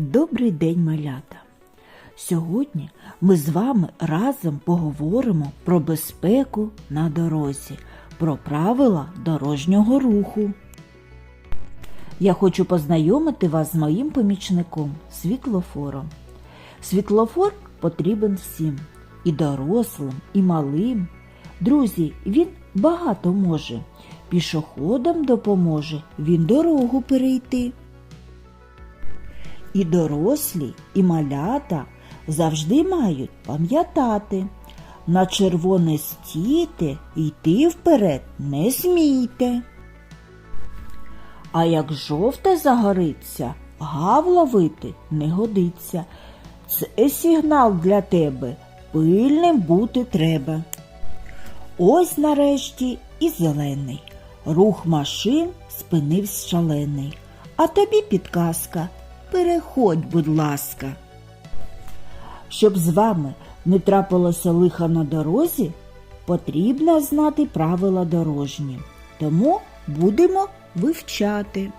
Добрий день, малята! Сьогодні ми з вами разом поговоримо про безпеку на дорозі, про правила дорожнього руху. Я хочу познайомити вас з моїм помічником світлофором. Світлофор потрібен всім і дорослим, і малим. Друзі, він багато може. Пішоходам допоможе він дорогу перейти. І дорослі, і малята завжди мають пам'ятати. На червоне стійте, йти вперед не смійте. А як жовте загориться, гав ловити не годиться. Це сигнал для тебе, пильним бути треба. Ось нарешті і зелений. Рух машин спинився шалений. А тобі підказка. Переходь, будь ласка. Щоб з вами не трапилося лиха на дорозі, потрібно знати правила дорожні. Тому будемо вивчати.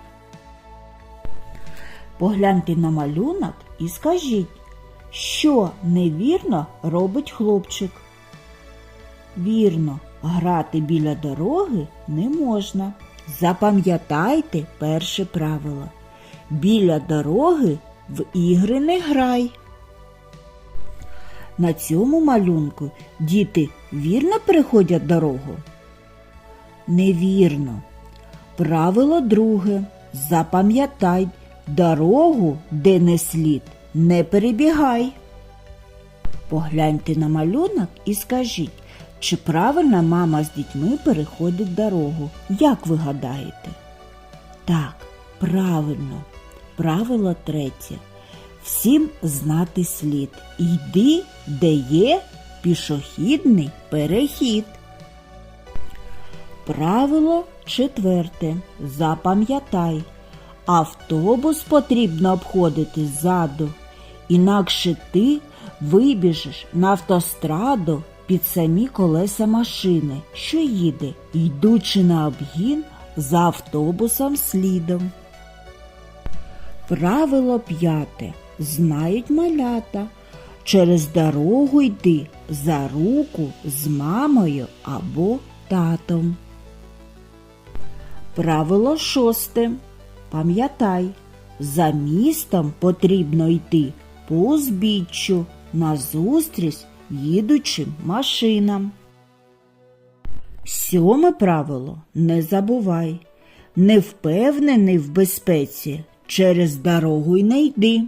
Погляньте на малюнок і скажіть, що невірно робить хлопчик. Вірно, грати біля дороги не можна. Запам'ятайте перше правило. Біля дороги в ігри не грай. На цьому малюнку діти вірно переходять дорогу? Невірно. Правило друге. Запам'ятай, дорогу, де не слід, не перебігай. Погляньте на малюнок і скажіть, чи правильно мама з дітьми переходить дорогу? Як ви гадаєте? Так, правильно. Правило третє. Всім знати слід. Йди, де є пішохідний перехід. Правило четверте. Запам'ятай. Автобус потрібно обходити ззаду, інакше ти вибіжиш на автостраду під самі колеса машини, що їде, йдучи на обгін за автобусом слідом. Правило п'яте. Знають малята. Через дорогу йди за руку з мамою або татом. Правило шосте. Пам'ятай, за містом потрібно йти по узбіччю назустріч їдучим машинам. Сьоме правило не забувай. Не впевнений в безпеці, через дорогу й не йди.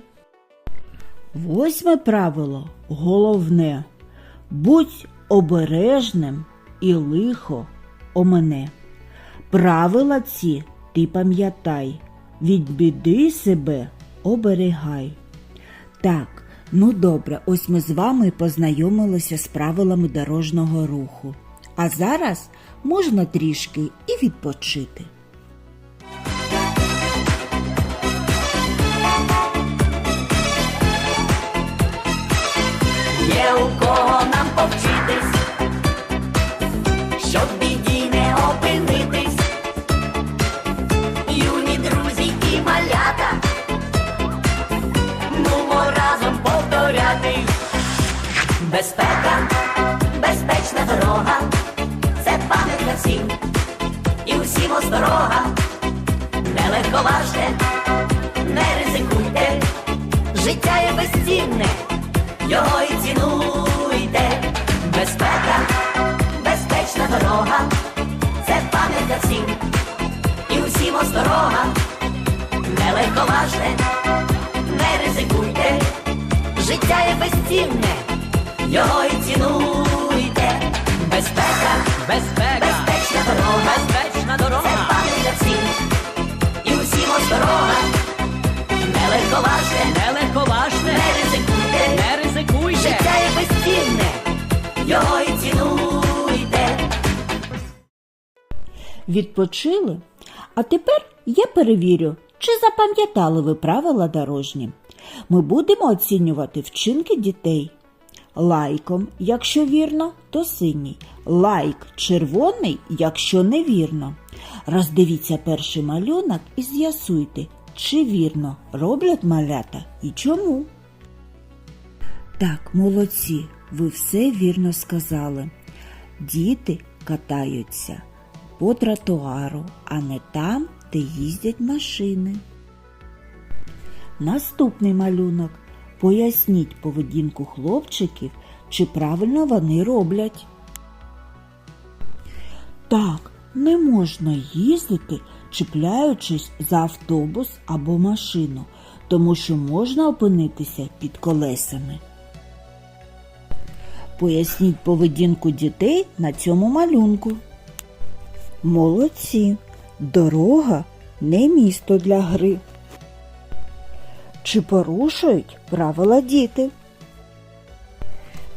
Восьме правило головне. Будь обережним і лихо омене. Правила ці ти пам'ятай, від біди себе оберігай. Так, ну добре, ось ми з вами познайомилися з правилами дорожнього руху. А зараз можна трішки і відпочити. Є у кого нам повчитись, щоб біді не опинитись. Юні друзі і малята, нумо разом повторяти. Безпека, безпечна дорога, це пам'ятка всім, і усім осторога. Не легковажте, не ризикуйте, життя є безцінне його і цінуйте. Безпека, безпечна дорога, це пам'ятка всім, і усім осторога. Не легковажте, не ризикуйте, життя є безцінне, його і цінуйте. Безпека, Безпека, безпечна дорога, безпечна дорога, це пам'ятка всім, і усім осторога. Не легковажте, не легковажте, не ризикуйте. Життя є безцінне, його і цінуйте. Відпочили? А тепер я перевірю, чи запам'ятали ви правила дорожні. Ми будемо оцінювати вчинки дітей. Лайком, якщо вірно, то синій. Лайк червоний, якщо невірно. Роздивіться перший малюнок і з'ясуйте, чи вірно роблять малята і чому? Так, молодці, ви все вірно сказали. Діти катаються по тротуару, а не там, де їздять машини. Наступний малюнок. Поясніть поведінку хлопчиків, чи правильно вони роблять. Так, не можна їздити, чіпляючись за автобус або машину, тому що можна опинитися під колесами. Поясніть поведінку дітей на цьому малюнку. Молодці. Дорога не місто для гри. Чи порушують правила діти?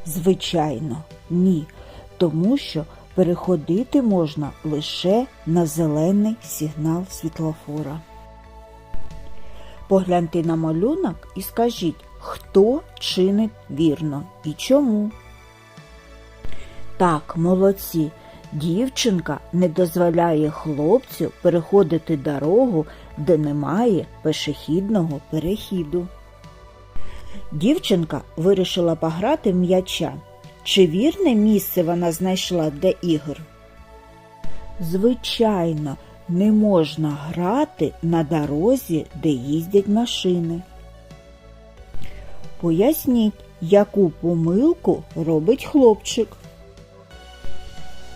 Звичайно, ні, тому що переходити можна лише на зелений сигнал світлофора. Погляньте на малюнок і скажіть, хто чинить вірно і чому. Так, молодці. Дівчинка не дозволяє хлопцю переходити дорогу, де немає пешехідного перехіду. Дівчинка вирішила пограти в м'яча. Чи вірне місце вона знайшла для ігор? Звичайно, не можна грати на дорозі, де їздять машини. Поясніть, яку помилку робить хлопчик.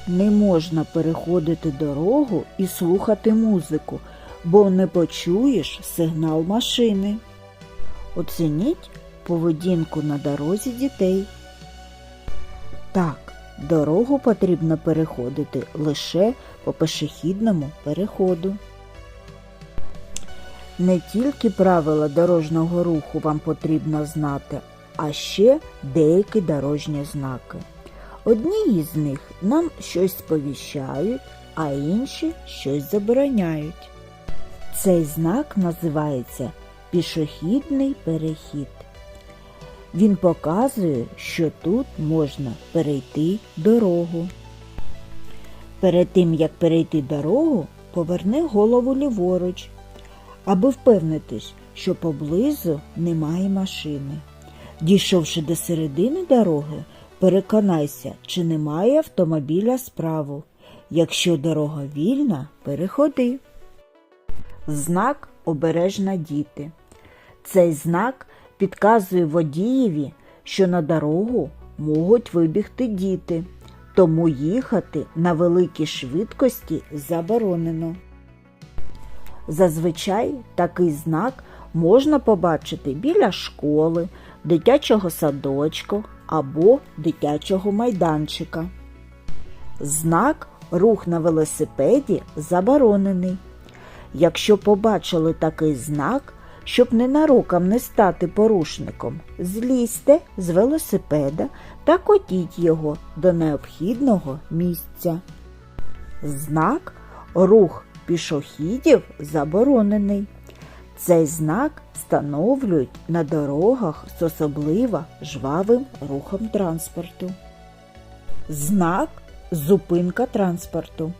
Не можна переходити дорогу і слухати музику, бо не почуєш сигнал машини. Оцініть поведінку на дорозі дітей. Так, дорогу потрібно переходити лише по пешехідному переходу. Не тільки правила дорожнього руху вам потрібно знати, а ще деякі дорожні знаки. Одні із них нам щось сповіщають, а інші щось забороняють. Цей знак називається пішохідний перехід. Він показує, що тут можна перейти дорогу. Перед тим, як перейти дорогу, поверни голову ліворуч, аби впевнитись, що поблизу немає машини. Дійшовши до середини дороги, переконайся, чи немає автомобіля справу. Якщо дорога вільна, переходи. Знак обережна діти. Цей знак підказує водієві, що на дорогу можуть вибігти діти, тому їхати на великій швидкості заборонено. Зазвичай такий знак можна побачити біля школи, дитячого садочку або дитячого майданчика. Знак рух на велосипеді заборонений. Якщо побачили такий знак, щоб ненароком не стати порушником, злізьте з велосипеда та котіть його до необхідного місця. Знак рух пішохідів заборонений. Цей знак встановлюють на дорогах з особливо жвавим рухом транспорту. Знак зупинка транспорту.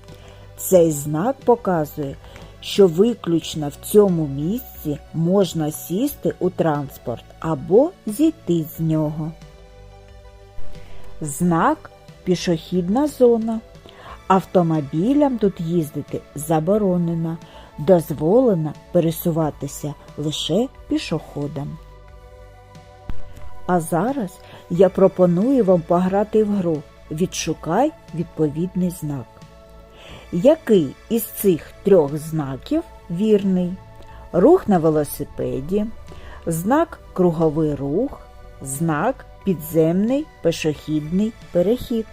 Цей знак показує, що виключно в цьому місці можна сісти у транспорт або зійти з нього. Знак пішохідна зона. Автомобілям тут їздити заборонено, дозволено пересуватися лише пішоходам. А зараз я пропоную вам пограти в гру Відшукай відповідний знак. Який із цих трьох знаків вірний? Рух на велосипеді, знак круговий рух, знак підземний пешохідний перехід.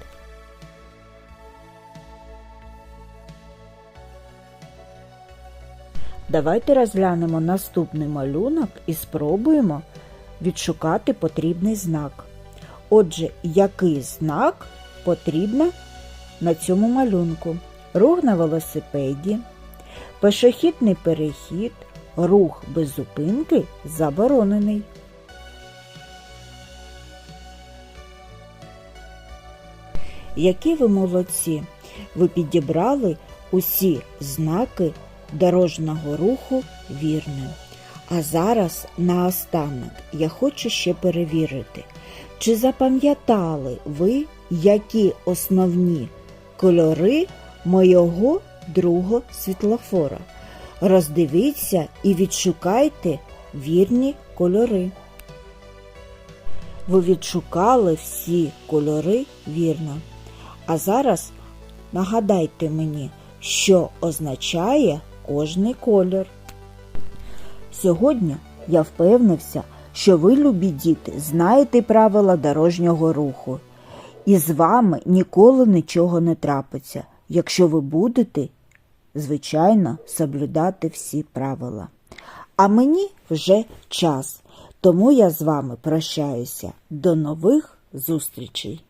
Давайте розглянемо наступний малюнок і спробуємо відшукати потрібний знак. Отже, який знак потрібно на цьому малюнку? Рух на велосипеді, пешохідний перехід, рух без зупинки заборонений. Які ви молодці! Ви підібрали усі знаки дорожнього руху вірним. А зараз наостанок я хочу ще перевірити, чи запам'ятали ви, які основні кольори моєго другого світлофора. Роздивіться і відшукайте вірні кольори. Ви відшукали всі кольори вірно. А зараз нагадайте мені, що означає кожний колір. Сьогодні я впевнився, що ви, любі діти, знаєте правила дорожнього руху, і з вами ніколи нічого не трапиться, якщо ви будете, звичайно, соблюдати всі правила. А мені вже час, тому я з вами прощаюся. До нових зустрічей!